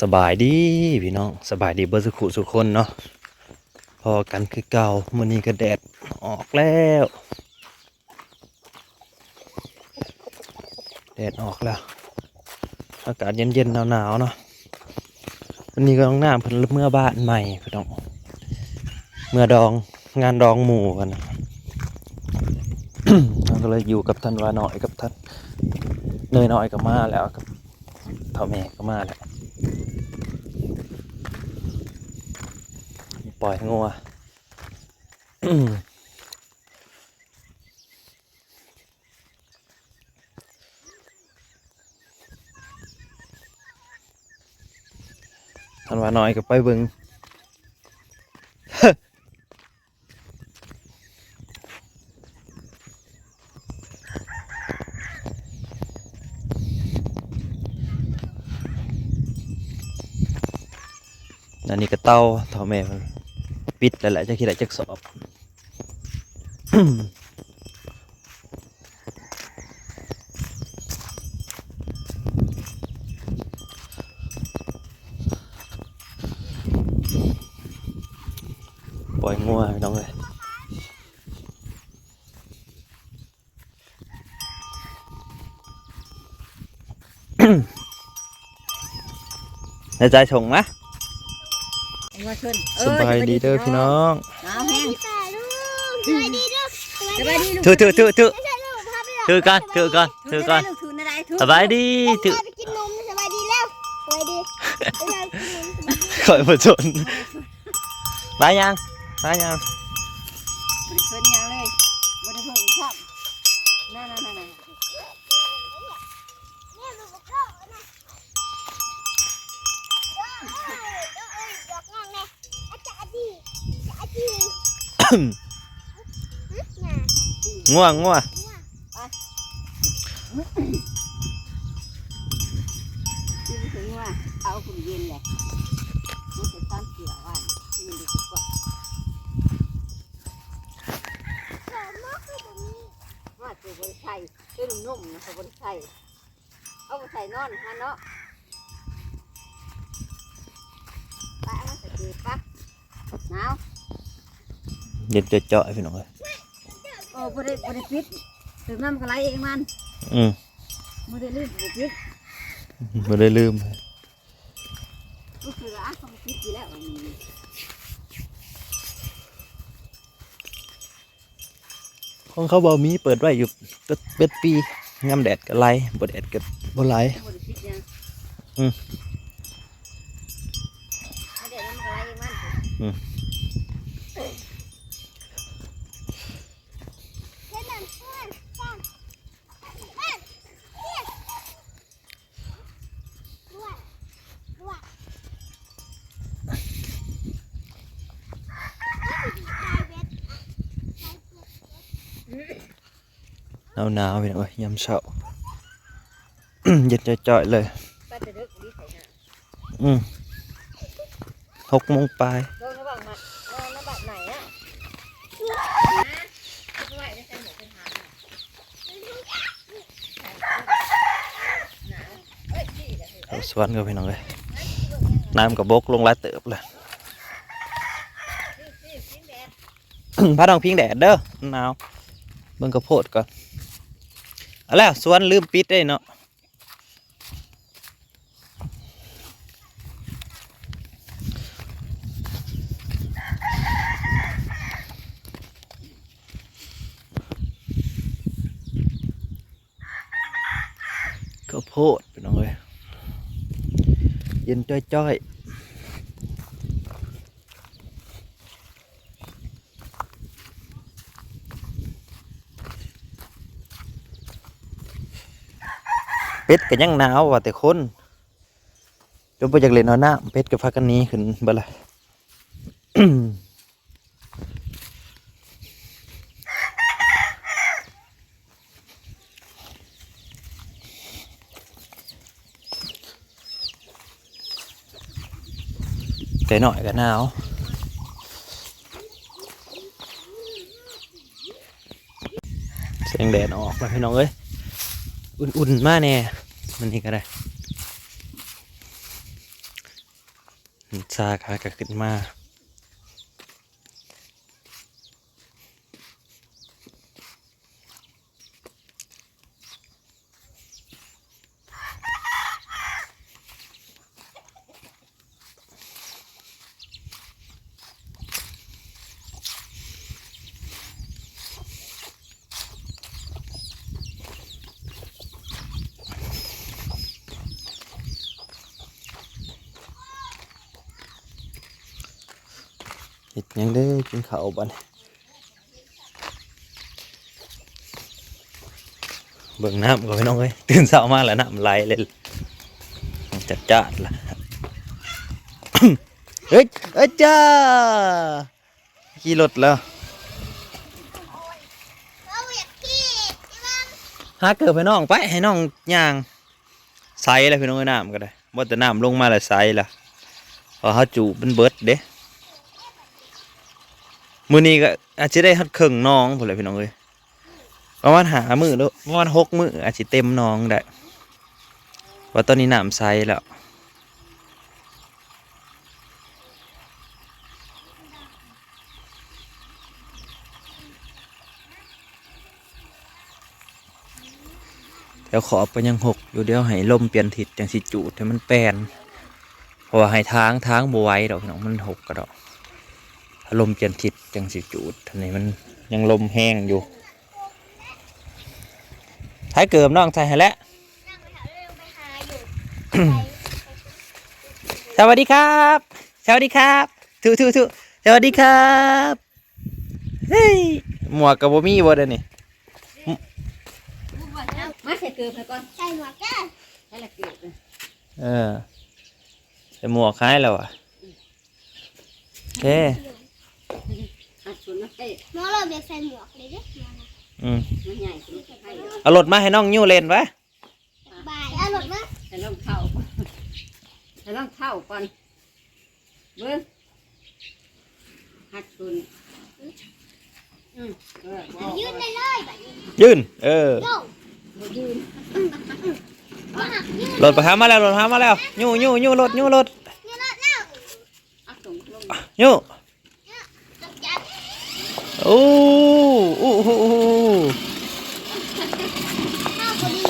สบายดีพี่น้องสบายดีเบิร์สุขุสุคนเนาะพอกันคือเก่ามื้อนี้ก็แดดออกแล้วแดดออกแล้ว อากาศเย็นๆหนาวๆเนาะวันนี้ก็ต้องน้าเพิ่นเมื่อบ้านใหม่พี่น้องเมื่อดองงานดองหมู่กันนะก็เลยอยู่กับท่านวาน้อยกับท่านเนยน้อยก็มาแล้วกับเท่าแม่ก็มาแล้ว ปล่อยงัวทันว่าน้อยก็ไปเบิงนั่นนี่ก็เต้าเท่าแม่มัน ปิดแล้วแหละจะคิดอะไรจะสอบปล่อยงัวน้องเลยในใจชงมะเอามาชนเอสอบายดีเด้อพี่น้องเอาแห้งป่าลูกสวัสดีลูกสบายดีลูกถือถือถือถือไม่ใช่ลูกพาไปหรอถือก่อนถือก่อนถือก่อนลูกถืออะไรถือสบายดีถือพาไปกินนมสบายดีแล้วสบายดีไปทานกินนมสบายดีคอยผจญไปยังไปยังบริเวณยังเลยบริเวณชอบนั่นนั่นนั่น ง่วงง่วงเอาคุณเย็นเลยมันจะตั้งเกี่ยวว่ามันดีกว่ามากคือแบบนี้ว่าตัวบริไทยตัวนุ่มนะตัวบริไทยเอาไปใส่นอนฮะเนาะไปเอามาใส่กีปั๊บ หนาวเย็นเจาะๆพี่น้องเลยโอ้บริบริปิดถึงน้ำก็ไหลเองมันอืมบริลืมบริปิดไม่ได้ลืมก็คืออะเขาปิดอยู่แล้วอันนี้ของเขาบอมีเปิดไว้อยู่เป็ดเป็ดปีงามแดดก็ไล่บ่แดดก็บ่ไล่บริปิดยังอืมไม่ได้น้ำก็ไหลเอง มันเล่นน้ำเพื่อนสามเเดี๋ยวเอาสวนกับพี่น้องเลยน้ำกับบกลงหลายเติบเลยพี่พี่แดน้องพิงแดดเด้อหนาวเบิ่งกระโพดก่อนเอาแล้วสวนลืมปิดได้เนาะกระโพดพี่น้อง เยเย็นจ้อยๆเป็ดก็ยังหนาวว่าแต่คนจนไปจากเล่นเอาน้าเป็ดก็พักกันนี้ขึ้นบ่ละ แต่หน่อยก็หนาวเสียงแดดออกมาพี่น้องเอ้ย อุ่นๆ มากแน่ มันนี่ก็ได้ซาคาก็ขึ้นมา ยังได้กินข้าวบัดนเบิ่งน้ำก่อนพี่น้องเอ้ยตื่นเช้ามาแล้วน้ำไหลเลยจัดจ้านละเฮ้ยเอ้ยจ้าขี่รถแล้วเรอยากกินใช่ไหาเกิดไปน้องไปให้น้องย่างใสเลยพี่น้องเอ้ยน้ำก็ได้บ่แต่น้ำลงมาแล้วใสละพอเขาจูบมันเบิร์ดเด้ มื้อนี้ก็อาจจะได้ฮัดครึ่งน้องพุ่นเลยพี่น้องเอ้ยประมาณหามือแล้วประมาณหกมืออาจจะเต็มน้องได้ว่าตอนนี้น้ำใสแล้วเดี๋ยวขอไปยังหกอยู่เดี๋ยวให้ลมเปลี่ยนทิศจังสิจูดให้มันแปลนเพราะว่าให้ทางทางบวไหวดอกพี่น้องมันหกกระดอก ลมเปลี่ยนทิศจังสิจูดทีนี้มันยังลมแห้งอยู่ท้ายเกิมน้องใส่ให้แล้วนั่งไปหาเรื่องไปหาอยู่สวัสดีครับ สวัสดีครับทุทุทุสวัสดีครับเฮ้ยหมวกกับบ่มีบ่เด้อนี่มาใส่เกลือไปก่อนใส่หมวกแก้วให้ละเกลือเลยเออใส่หมวกคล้ายแล้วอะโอเค หัดส่วนมาเตะหมอเราเบียกใส่หมวกเลยเด้ออืมมันใหญ่สุดให้เอารถมาให้น้องยิ้วเล่นไว้บายเอาหลดมาให้ลองเท้าให้ลองเท้าก่อนเบิ้งหัดส่วนอืมเออบ่ยืนได้เลยแบบนี้ยืน เออ โยกบ่ยืนมาหักยืนรถประคามาแล้วรถประคามาแล้วยิ้วยิ้วยิ้วรถยิ้วรถยืนแล้วเน่าเอาส่งลงยิ้วตกจับ โอ้อู้หูอู้หูข้าวพอดี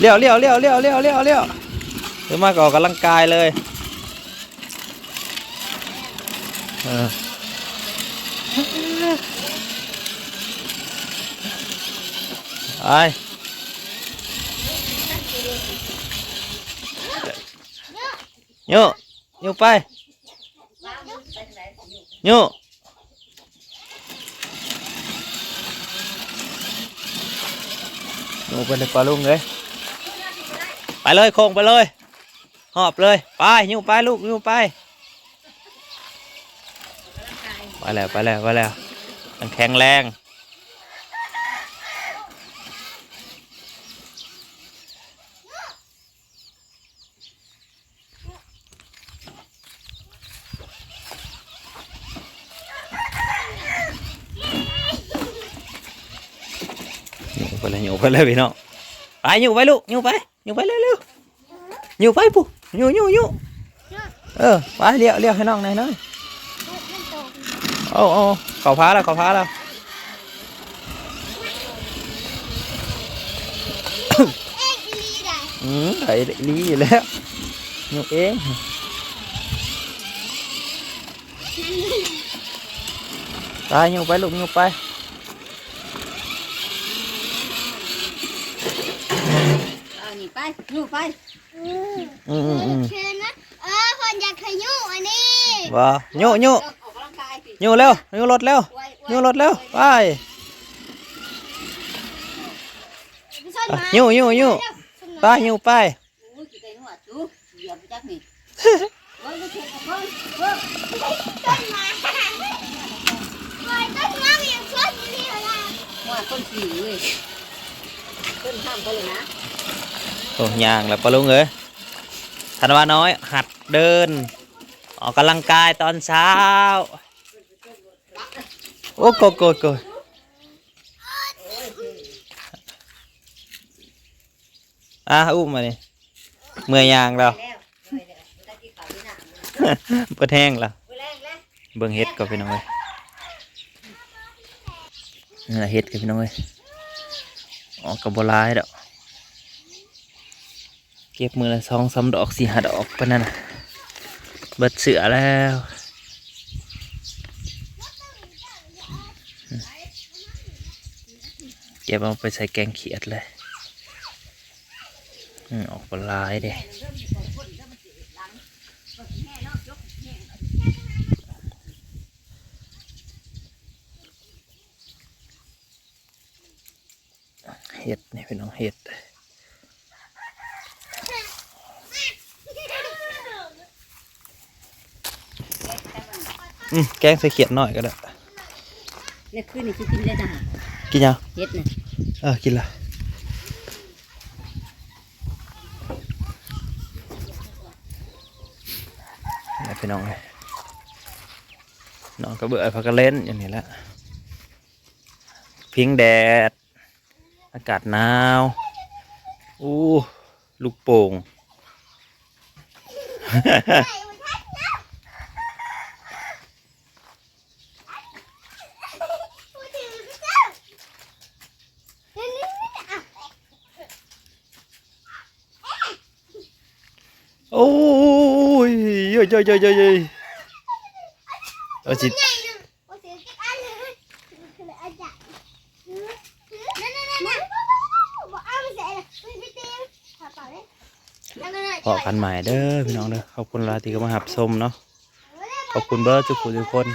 เลี้ยวเลี้ยวเลี้ยวเลี้ยวเลี้ยวเลี้ยวเลี้ยวเดี๋ยวมาก็ออกกำลังกายเลยเออไปโยโยไปโย โยไปเลยปลาลุงเลยไปเลยโค้งไปเลย หอบเลย ไปยิ้วไปลูกยิ้วไป ไปแล้วไปแล้วไปแล้วมันแข็งแรง ไปเลยยูไปเลยพี่น้องไปยูไปลูกยูไปยูไปเร็วเร็วยูไปปุ๊ยูยูยูเออไปเลี้ยวเลี้ยวให้น้องหน่อยหน่อยมันโตโอ้โอ้เขาพาแล้วเขาพาแล้วเอ็กอีลีได้อืมไอ้ลีอยู่แล้วหนูเองไปหนูไปลูกหนูไป เอานี่ไปอยู่ไปอืมอืมอืมอืมเชิญนะเออคนอยากขยุอันนี้ว่าหนูหนูออกกำลังกายสิหนูเร็วหนูรถเร็วไว้ไว้หนูรถเร็วไปไปซ่อนมาหนูหนูหนูไปหนูไปโอ้ยกี่ไก่หนวดจูเหยียบไปจักนี่ไว้ไปเช็ดกับคนเบิ้งต้นมาปล่อยต้นมาอย่างซ่อนอยู่นี่เหรอล่ะว่าต้นสีเว้ยต้นข้ามไปเลยนะ โอ้ยางแล้วปะลุงเอ้ยธันวาน้อย หัดเดิน ออกกำลังกายตอนเช้า โอ้โกโกโกอะอุ้มมาเนี่เมื่อยยางแล้วเลยเลยตะกี้เขาเปิดแห้งแรงแล้วเบิ่งเฮ็ดก่อนพี่น้องเอ้ยนี่ละเฮ็ดกับพี่น้องเอ้ยออกกับบัวลายดอก ก็บมือละสองสาดอกสี่ห้าดอกปานนั้นนะเบิดเสือแล้วเก็บเอาไปใส่แกงเขียดเลยออกบัวลายเด้เห็ดนี่เป็นน้องเห็ด อืมแกงใส่เขียดหน่อยก็ได้เนี่ยคืนนี้สิกินได้จ้ะกินยังเฮ็ดน่ะเออกินละนี่พี่น้องเลยน้องก็เบื่อพักก็เล่นอย่างนี้แหละพิงแดด อากาศหนาวอู้ลูกโป่ง โอ้ย เยยยยยยยยพอกันใหม่เด้อพี่น้องเด้อขอบคุณลาที่ก็มาหับสมเนาะขอบคุณเบอร์ทุกคนทุกคน